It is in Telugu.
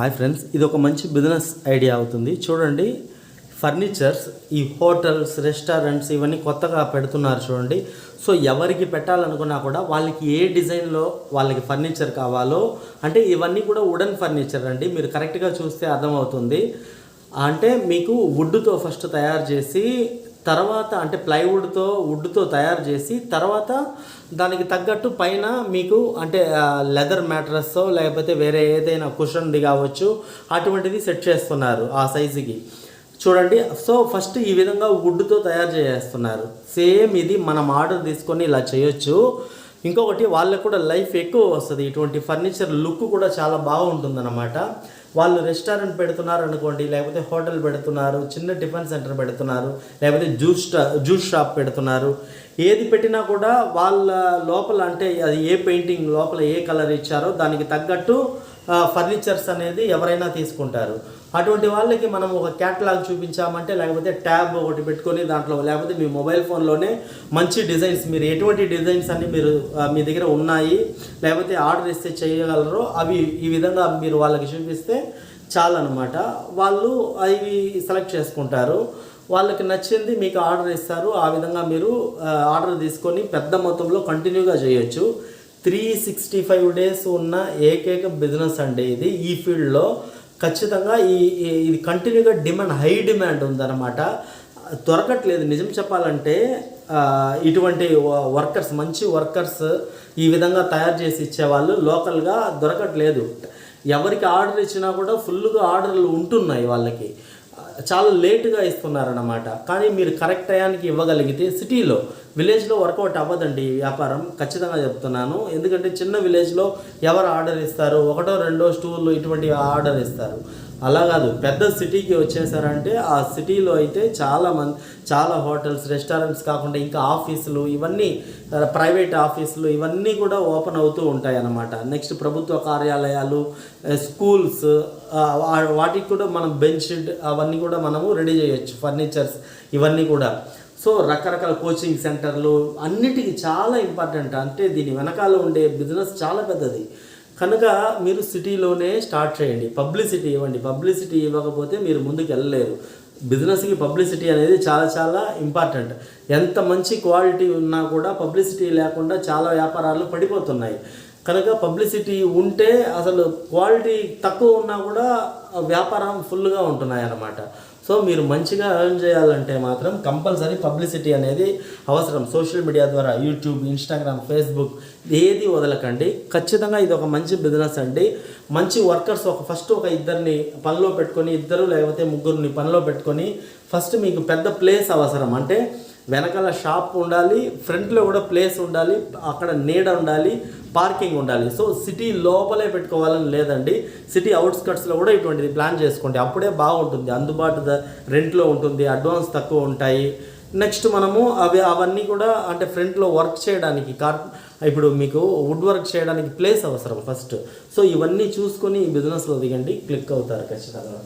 హాయ్ ఫ్రెండ్స్ ఇది ఒక మంచి బిజినెస్ ఐడియా అవుతుంది. చూడండి ఫర్నిచర్స్ ఈ హోటల్స్ రెస్టారెంట్స్ ఇవన్నీ కొత్తగా పెడుతున్నారు చూడండి. సో ఎవరికి పెట్టాలనుకున్నా కూడా వాళ్ళకి ఏ డిజైన్లో వాళ్ళకి ఫర్నిచర్ కావాలో అంటే ఇవన్నీ కూడా వుడెన్ ఫర్నిచర్ అండి. మీరు కరెక్ట్గా చూస్తే అర్థమవుతుంది. అంటే మీకు వుడ్తో ఫస్ట్ తయారు చేసి తర్వాత అంటే ప్లైవుడ్తో వుడ్తో తయారు చేసి తర్వాత దానికి తగ్గట్టు పైన మీకు అంటే లెదర్ మ్యాట్రస్ లేకపోతే వేరే ఏదైనా కుషన్ది కావచ్చు అటువంటిది సెట్ చేస్తున్నారు ఆ సైజుకి. చూడండి సో ఫస్ట్ ఈ విధంగా వుడ్తో తయారు చేస్తున్నారు. సేమ్ ఇది మనం ఆర్డర్ తీసుకొని ఇలా చేయొచ్చు. ఇంకొకటి వాళ్ళకు కూడా లైఫ్ ఎక్కువ వస్తుంది. ఇటువంటి ఫర్నిచర్ లుక్ కూడా చాలా బాగుంటుందన్నమాట. వాళ్ళు రెస్టారెంట్ పెడుతున్నారు అనుకోండి లేకపోతే హోటల్ పెడుతున్నారు చిన్న టిఫిన్ సెంటర్ పెడుతున్నారు లేకపోతే జ్యూస్ స్టా- జ్యూస్ షాప్ పెడుతున్నారు. ఏది పెట్టినా కూడా వాళ్ళ లోపల అంటే అది ఏ పెయింటింగ్ లోపల ఏ కలర్ ఇచ్చారో దానికి తగ్గట్టు ఫర్నిచర్స్ అనేది ఎవరైనా తీసుకుంటారు. అటువంటి వాళ్ళకి మనం ఒక క్యాటలాగ్ చూపించామంటే లేకపోతే ట్యాబ్ ఒకటి పెట్టుకొని దాంట్లో లేకపోతే మీ మొబైల్ ఫోన్లోనే మంచి డిజైన్స్ మీరు ఎటువంటి డిజైన్స్ అన్ని మీరు మీ దగ్గర ఉన్నాయి లేకపోతే ఆర్డర్ ఇస్తే చేయగలరో అవి ఈ విధంగా మీరు వాళ్ళకి చూపిస్తే చాలన్నమాట. వాళ్ళు అవి సెలెక్ట్ చేసుకుంటారు. వాళ్ళకి నచ్చింది మీకు ఆర్డర్ ఇస్తారు. ఆ విధంగా మీరు ఆర్డర్ తీసుకొని పెద్ద మొత్తంలో కంటిన్యూగా చేయొచ్చు. త్రీ సిక్స్టీ ఫైవ్ డేస్ ఉన్న ఏకైక బిజినెస్ అండి ఇది. ఈ ఫీల్డ్లో ఖచ్చితంగా ఈ ఇది కంటిన్యూగా డిమాండ్ హై డిమాండ్ ఉందన్నమాట. దొరకట్లేదు. నిజం చెప్పాలంటే ఇటువంటి వర్కర్స్ మంచి వర్కర్స్ ఈ విధంగా తయారు చేసి ఇచ్చేవాళ్ళు లోకల్గా దొరకట్లేదు. ఎవరికి ఆర్డర్ ఇచ్చినా కూడా ఫుల్గా ఆర్డర్లు ఉంటున్నాయి వాళ్ళకి. చాలా లేటుగా ఇస్తున్నారన్నమాట. కానీ మీరు కరెక్ట్ టయానికి ఇవ్వగలిగితే సిటీలో విలేజ్లో వర్కౌట్ అవ్వదండి ఈ వ్యాపారం ఖచ్చితంగా చెప్తున్నాను. ఎందుకంటే చిన్న విలేజ్లో ఎవరు ఆర్డర్ ఇస్తారు? ఒకటో రెండో స్టూళ్ళు ఇటువంటి ఆర్డర్ ఇస్తారు. అలా కాదు పెద్ద సిటీకి వచ్చేసారంటే ఆ సిటీలో అయితే చాలా మంది చాలా హోటల్స్ రెస్టారెంట్స్ కాకుండా ఇంకా ఆఫీసులు ఇవన్నీ ప్రైవేట్ ఆఫీసులు ఇవన్నీ కూడా ఓపెన్ అవుతూ ఉంటాయి అన్నమాట నెక్స్ట్ ప్రభుత్వ కార్యాలయాలు స్కూల్స్ వాటికి కూడా మనం బెంచ్ అవన్నీ కూడా మనము రెడీ చేయొచ్చు ఫర్నిచర్స్ ఇవన్నీ కూడా. సో రకరకాల కోచింగ్ సెంటర్లు అన్నిటికీ చాలా ఇంపార్టెంట్. అంటే దీని వెనకాల ఉండే బిజినెస్ చాలా పెద్దది. కనుక మీరు సిటీలోనే స్టార్ట్ చేయండి. పబ్లిసిటీ ఇవ్వండి. పబ్లిసిటీ ఇవ్వకపోతే మీరు ముందుకు వెళ్ళలేరు. బిజినెస్కి పబ్లిసిటీ అనేది చాలా చాలా ఇంపార్టెంట్. ఎంత మంచి క్వాలిటీ ఉన్నా కూడా పబ్లిసిటీ లేకుండా చాలా వ్యాపారాలు పడిపోతున్నాయి. కనుక పబ్లిసిటీ ఉంటే అసలు క్వాలిటీ తక్కువ ఉన్నా కూడా వ్యాపారం ఫుల్గా ఉంటున్నాయి అన్నమాట సో మీరు మంచిగా ఎర్న్ చేయాలంటే మాత్రం కంపల్సరీ పబ్లిసిటీ అనేది అవసరం. సోషల్ మీడియా ద్వారా యూట్యూబ్ ఇన్స్టాగ్రామ్ ఫేస్బుక్ ఏది వదలకండి. ఖచ్చితంగా ఇది ఒక మంచి బిజినెస్ అండి. మంచి వర్కర్స్ ఒక ఫస్ట్ ఒక ఇద్దరిని పనిలో పెట్టుకొని ఇద్దరు లేకపోతే ముగ్గురిని పనిలో పెట్టుకొని ఫస్ట్ మీకు పెద్ద ప్లేస్ అవసరం. అంటే వెనకాల షాప్ ఉండాలి ఫ్రంట్లో కూడా ప్లేస్ ఉండాలి అక్కడ నీడ ఉండాలి పార్కింగ్ ఉండాలి. సో సిటీ లోపలే పెట్టుకోవాలని లేదండి. సిటీ అవుట్స్కట్స్లో కూడా ఇటువంటిది ప్లాన్ చేసుకోండి అప్పుడే బాగుంటుంది. అందుబాటు రెంట్లో ఉంటుంది అడ్వాన్స్ తక్కువ ఉంటాయి. నెక్స్ట్ మనము అవి అవన్నీ కూడా అంటే ఫ్రంట్లో వర్క్ చేయడానికి కార్ ఇప్పుడు మీకు వుడ్ వర్క్ చేయడానికి ప్లేస్ అవసరం ఫస్ట్. సో ఇవన్నీ చూసుకొని ఈ బిజినెస్లో దిగండి క్లిక్ అవుతారు ఖచ్చితంగా.